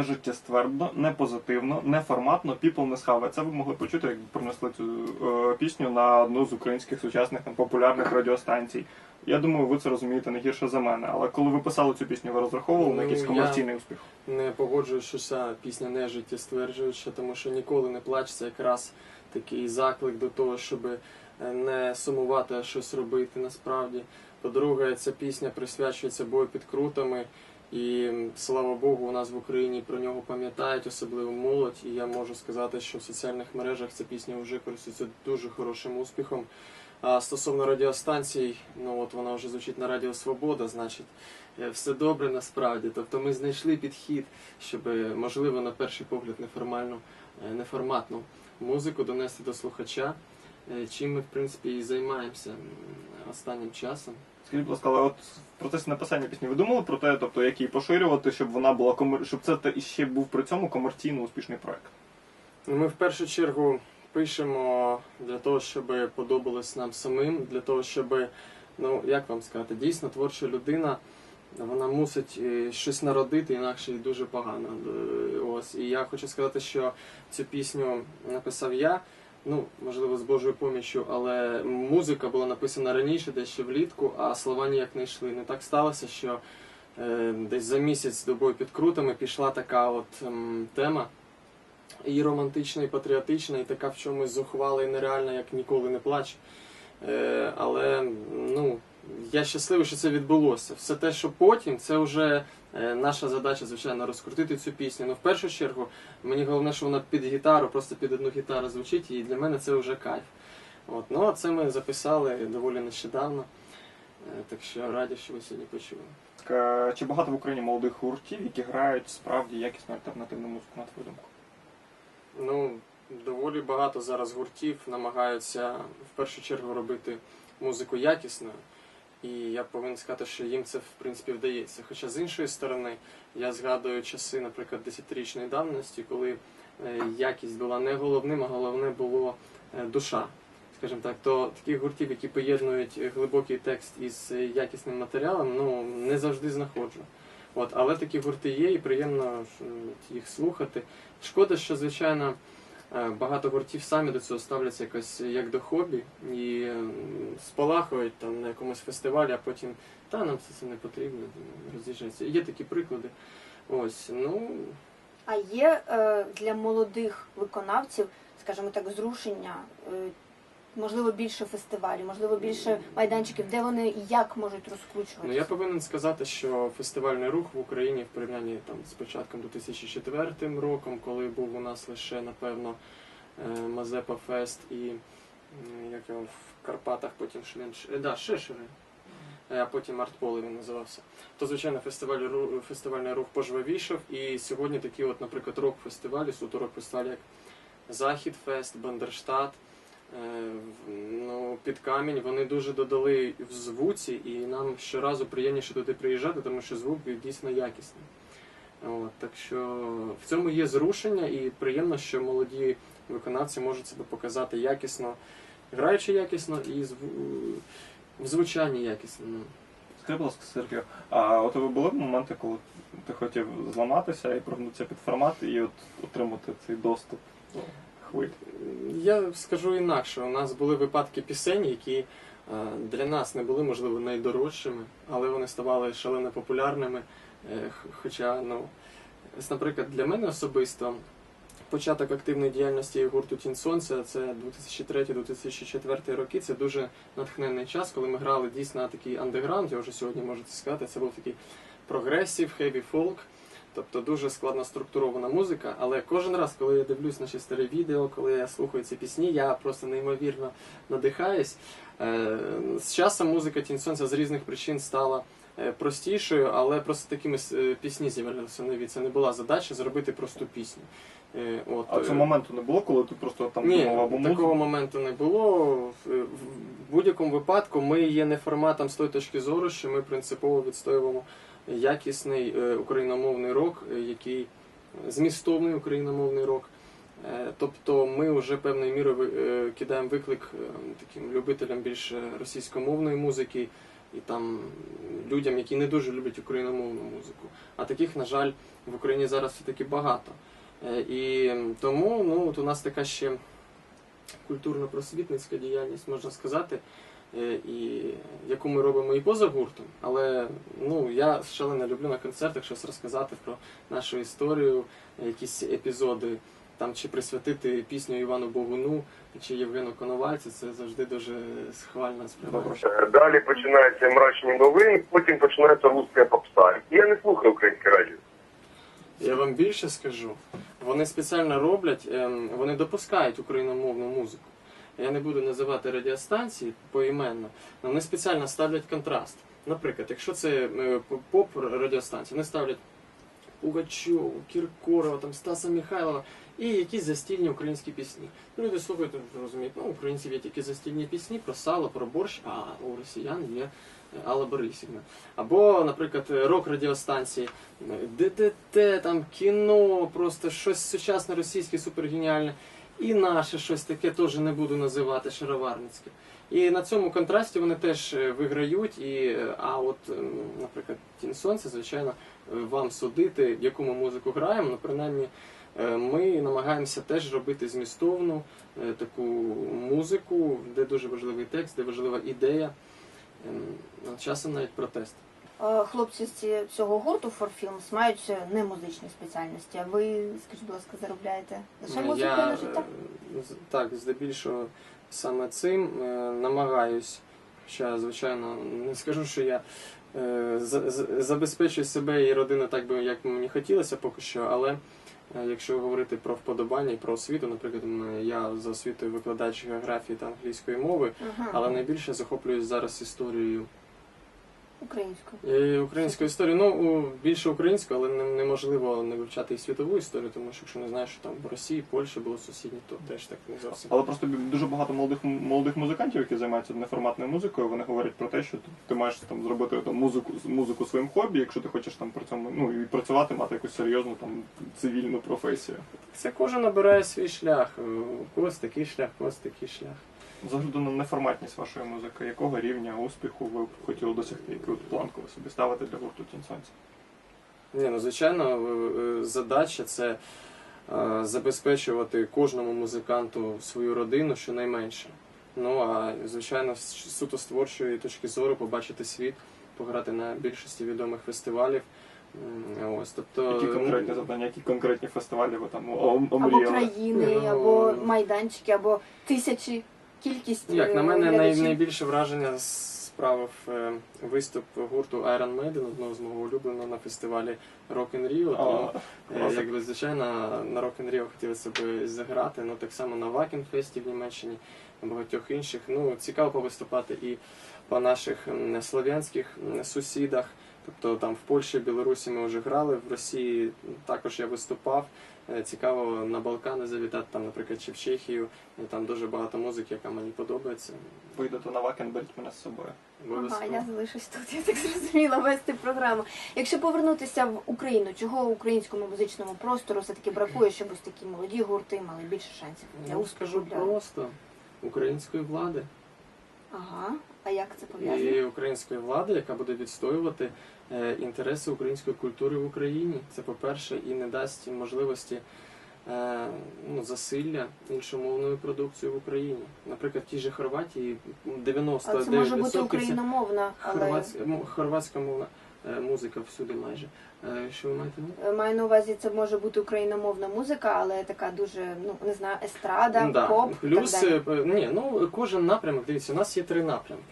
не життєствердно, не позитивно, не форматно, people не схаве. Це ви могли почути, як принесли цю е, пісню на одну з українських сучасних там, популярних радіостанцій. Я думаю, ви це розумієте не гірше за мене. Але коли ви писали цю пісню, ви розраховували на Ну, якийсь я- комерційний успіх? Не погоджуюсь, що ця пісня не життєстверджуюча, тому що ніколи не плач, це якраз такий заклик до того, щоб е, не сумувати, а щось робити насправді. По-друге, ця пісня присвячується бою під крутами, і слава Богу, у нас в Україні про нього пам'ятають, особливо молодь. І я можу сказати, що в соціальних мережах ця пісня вже користується дуже хорошим успіхом. А стосовно радіостанцій, ну от вона вже звучить на Радіо Свобода, значить, е, все добре насправді. Тобто ми знайшли підхід, щоб е, можливо на перший погляд неформальну, е, неформатну музику донести до слухача, чим ми в принципі і займаємося останнім часом. Скажіть, будь ласка, але от в процесі написання пісні ви думали про те, тобто як її поширювати, щоб вона була комер... щоб це ще був при цьому комерційно успішний проект? Ну, Ми в першу чергу пишемо для того, щоб подобалось нам самим, для того, щоб, ну як вам сказати, дійсно творча людина. Вона мусить е, щось народити, інакше дуже погано. Е, Ось і я хочу сказати, що цю пісню написав я. Ну, можливо, з Божою поміччю, але музика була написана раніше, десь ще влітку, а слова ніяк не йшли. Не так сталося, що е, десь за місяць до бою під крутами пішла така от ем, тема і романтична, і патріотична, і така в чомусь зухвала і нереальна, як ніколи не плач. Е, але ну, я щасливий, що це відбулося. Все те, що потім, це вже е, наша задача, звичайно, розкрутити цю пісню. Ну, в першу чергу, мені головне, що вона під гітару, просто під одну гітару звучить, і для мене це вже кайф. От, ну, а це ми записали доволі нещодавно. Е, Так що раді, що ви сьогодні почули. Так, е, Чи багато в Україні молодих гуртів, які грають справді якісну альтернативну музику, на твою думку? Ну, доволі багато зараз гуртів намагаються в першу чергу робити музику якісною. І я повинен сказати, що їм це в принципі вдається. Хоча з іншої сторони, я згадую часи, наприклад, 10-річної давності, коли е, якість була не головним, а головне було е, душа. Скажімо так, то таких гуртів, які поєднують глибокий текст із е, якісним матеріалом, ну не завжди знаходжу. От, але такі гурти є, і приємно їх слухати. Шкода, що звичайно е, багато гуртів самі до цього ставляться якось як до хобі і м, спалахують там на якомусь фестивалі, а потім та нам все це не потрібно, роз'їжджається. Є такі приклади. Ось, ну А є е, для молодих виконавців, скажімо так, зрушення, е, можливо, більше фестивалів, можливо, більше майданчиків, де вони як можуть розкручуватися? Ну, я повинен сказати, що фестивальний рух в Україні в порівнянні там з початком 2004 роком, коли був у нас лише напевно е, Мазепа Фест і як його в Карпатах, потім Шлінш... е, да, Шешери, а потім Артполе він називався. То звичайно фестиваль фестивальний рух пожвавішав. І сьогодні такі, от, наприклад, рок-фестивалі, суто рок-фестивалі, як Захід Фест, Бандерштат. Е, Ну, під камінь вони дуже додали в звуці, і нам щоразу приємніше туди приїжджати, тому що звук дійсно якісний. От, так що в цьому є зрушення, і приємно, що молоді виконавці можуть себе показати якісно, граючи якісно і зву- в звучанні якісно. Ну. Скажіть, будь ласка, Сергію, а от ви були моменти, коли ти хотів зламатися і прогнутися під формат і от отримати цей доступ до хвиль? Я скажу інакше. У нас були випадки пісень, які е, для нас не були, можливо, найдорожчими, але вони ставали шалено популярними. Е, Хоча, ну, наприклад, для мене особисто початок активної діяльності гурту Тінь Сонця це 2003-2004 роки. Це дуже натхненний час, коли ми грали дійсно на такий андеграунд, я вже сьогодні можу це сказати. Це був такий прогресів, хеві фолк. Тобто дуже складно структурована музика, але кожен раз, коли я дивлюсь наші старі відео, коли я слухаю ці пісні, я просто неймовірно надихаюсь. Е, З часом музика Тінь Сонця з різних причин стала е, простішою, але просто такими е, пісні з'явилися нові. Це не була задача зробити просту пісню. От, А цього моменту не було, коли ти просто там ні, думав або такого моменту не було. В в будь-якому випадку ми є не форматом з тої точки зору, що ми принципово відстоюємо якісний е, україномовний рок, е, який змістовний україномовний рок. Е, Тобто ми вже певною мірою кидаємо виклик таким любителям більш російськомовної музики, і там людям, які не дуже люблять україномовну музику. А таких, на жаль, в Україні зараз все-таки багато. І тому ну, от у нас така ще культурно-просвітницька діяльність, можна сказати, і яку ми робимо і поза гуртом. Але ну, я шалено люблю на концертах щось розказати про нашу історію, якісь епізоди. Там чи присвятити пісню Івану Богуну чи Євгену Коновальцю, це завжди дуже схвальна справа. Е, Далі починаються мрачні новини, потім починається русська попса. Я не слухаю українське радіо. Я вам більше скажу. Вони спеціально роблять, ем, вони допускають україномовну музику. Я не буду називати радіостанції поіменно, вони спеціально ставлять контраст. Наприклад, якщо це е, поп радіостанція, вони ставлять Пугачову, Кіркорова, там, Стаса Михайлова і якісь застільні українські пісні. Ну, Люди слухають, розуміють, ну, українців є тільки застільні пісні про сало, про борщ, а у росіян є Алла Борисівна. Або, наприклад, рок-радіостанції е, ДДТ, там кіно, просто щось сучасне російське, супергеніальне. І наше щось таке теж не буду називати шароварницьке. І на цьому контрасті вони теж е, виграють. І, е, а от, наприклад, Тінь Сонця, звичайно, е, вам судити, яку ми музику граємо. Ну, принаймні, ми намагаємося теж робити змістовну таку музику, де дуже важливий текст, де важлива ідея. Ем, ну, Часом навіть протест. Е, Хлопці з цього гурту For Films мають не музичні спеціальності, а ви, скажіть, будь ласка, заробляєте лише Ну, музикою на життя? е, Так, здебільшого саме цим е, намагаюсь. Хоча, звичайно, не скажу, що я за- за- забезпечую себе і родину так би, як мені хотілося поки що, але якщо говорити про вподобання і про освіту, наприклад, я за освітою викладач географії та англійської мови, Ага. але найбільше захоплююсь зараз історією Українською. Е, Українську історію, ну більше українську, але неможливо не вивчати і світову історію, тому що якщо не знаєш, що там в Росії, Польщі було сусідні, то теж так не зовсім. Але просто дуже багато молодих молодих музикантів, які займаються неформатною музикою, вони говорять про те, що ти, ти маєш там зробити там музику музику своїм хобі, якщо ти хочеш там при цьому ну і працювати, мати якусь серйозну там цивільну професію. Це кожен обирає свій шлях. Е, У когось такий шлях, у когось такий шлях. З огляду на неформатність вашої музики, якого рівня успіху ви б хотіли досягти, яку от планку ви собі ставите для гурту Тінь Сонця? Ні, ну звичайно, е, е, задача це е, забезпечувати кожному музиканту свою родину щонайменше. Ну а звичайно, з суто з творчої точки зору побачити світ, пограти на більшості відомих фестивалів. М, Ось, тобто, Які ну, конкретні завдання, які конкретні фестивалі ви там о- Або країни, Ну, або майданчики, або тисячі кількість. Ну, Як на е, мене глядачів. найбільше враження справив е, виступ гурту Iron Maiden, одного з мого улюбленого на фестивалі Rock in Rio. Тому, е, якби звичайно на Rock in Rio хотілося б заграти. Ну так само на Wacken Фесті в Німеччині, на багатьох інших. Ну цікаво повиступати і по наших слов'янських сусідах. Тобто там в Польщі, Білорусі ми вже грали, в Росії також я виступав. Е, Цікаво на Балкани завітати, там, наприклад, чи в Чехію. Там дуже багато музики, яка мені подобається. Ви йдете на вакен, беріть мене з собою. Ага, я залишусь тут, я так зрозуміла вести програму. Якщо повернутися в Україну, чого українському музичному простору все-таки бракує, щоб ось такі молоді гурти мали більше шансів Я успіху? скажу для- просто української влади Ага, а як це пов'язано? і української влади, яка буде відстоювати е, інтереси української культури в Україні. Це по-перше, і не дасть можливості е, ну, засилля іншомовної продукції в Україні. Наприклад, в тій же Хорватії 99% це може бути україномовна, але хорватська, хорватська мовна музика всюди майже. Е, Що ви маєте на увазі? е, маю на увазі, це може бути україномовна музика, але така дуже, ну не знаю, естрада, да. поп. Плюс, так далі. е, ні, ну кожен напрямок, дивіться, у нас є три напрямки.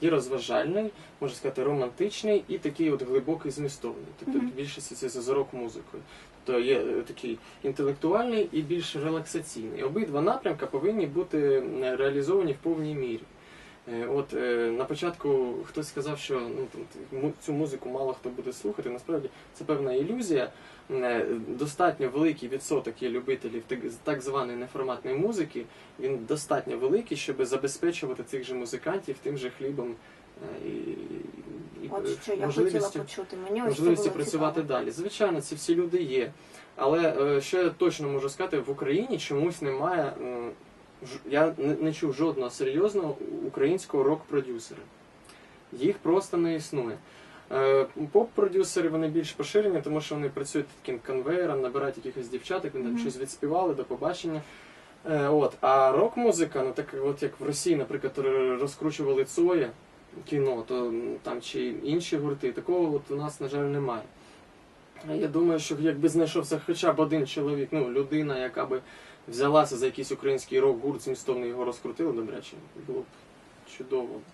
Є розважальний, можна сказати, романтичний і такий от глибокий змістовний. Тобто Мгм. більше це за зорок музикою. Тобто є е, такий інтелектуальний і більш релаксаційний. Обидва напрямки повинні бути е, реалізовані в повній мірі. Е, От е, на початку хтось сказав, що ну там цю музику мало хто буде слухати. Насправді це певна ілюзія. Е, Достатньо великий відсоток є любителів так, званої неформатної музики. Він достатньо великий, щоб забезпечувати цих же музикантів тим же хлібом і, і От що я хотіла почути. Мені ось можливості було працювати цікаво. далі. Звичайно, ці всі люди є. Але що я точно можу сказати, в Україні чомусь немає. Я не, не чув жодного серйозного українського рок-продюсера. Їх просто не існує. Е, Поп-продюсери вони більш поширені, тому що вони працюють таким конвейером, набирають якихось дівчаток, вони там Мгм. щось відспівали до побачення. Е, От, а рок-музика, ну так от як в Росії, наприклад, розкручували Цоє кіно, то там чи інші гурти, такого от у нас, на жаль, немає. Я думаю, що якби знайшовся хоча б один чоловік, ну людина, яка би взялася за якийсь український рок-гурт, змістовно його розкрутили, добряче, було б чудово.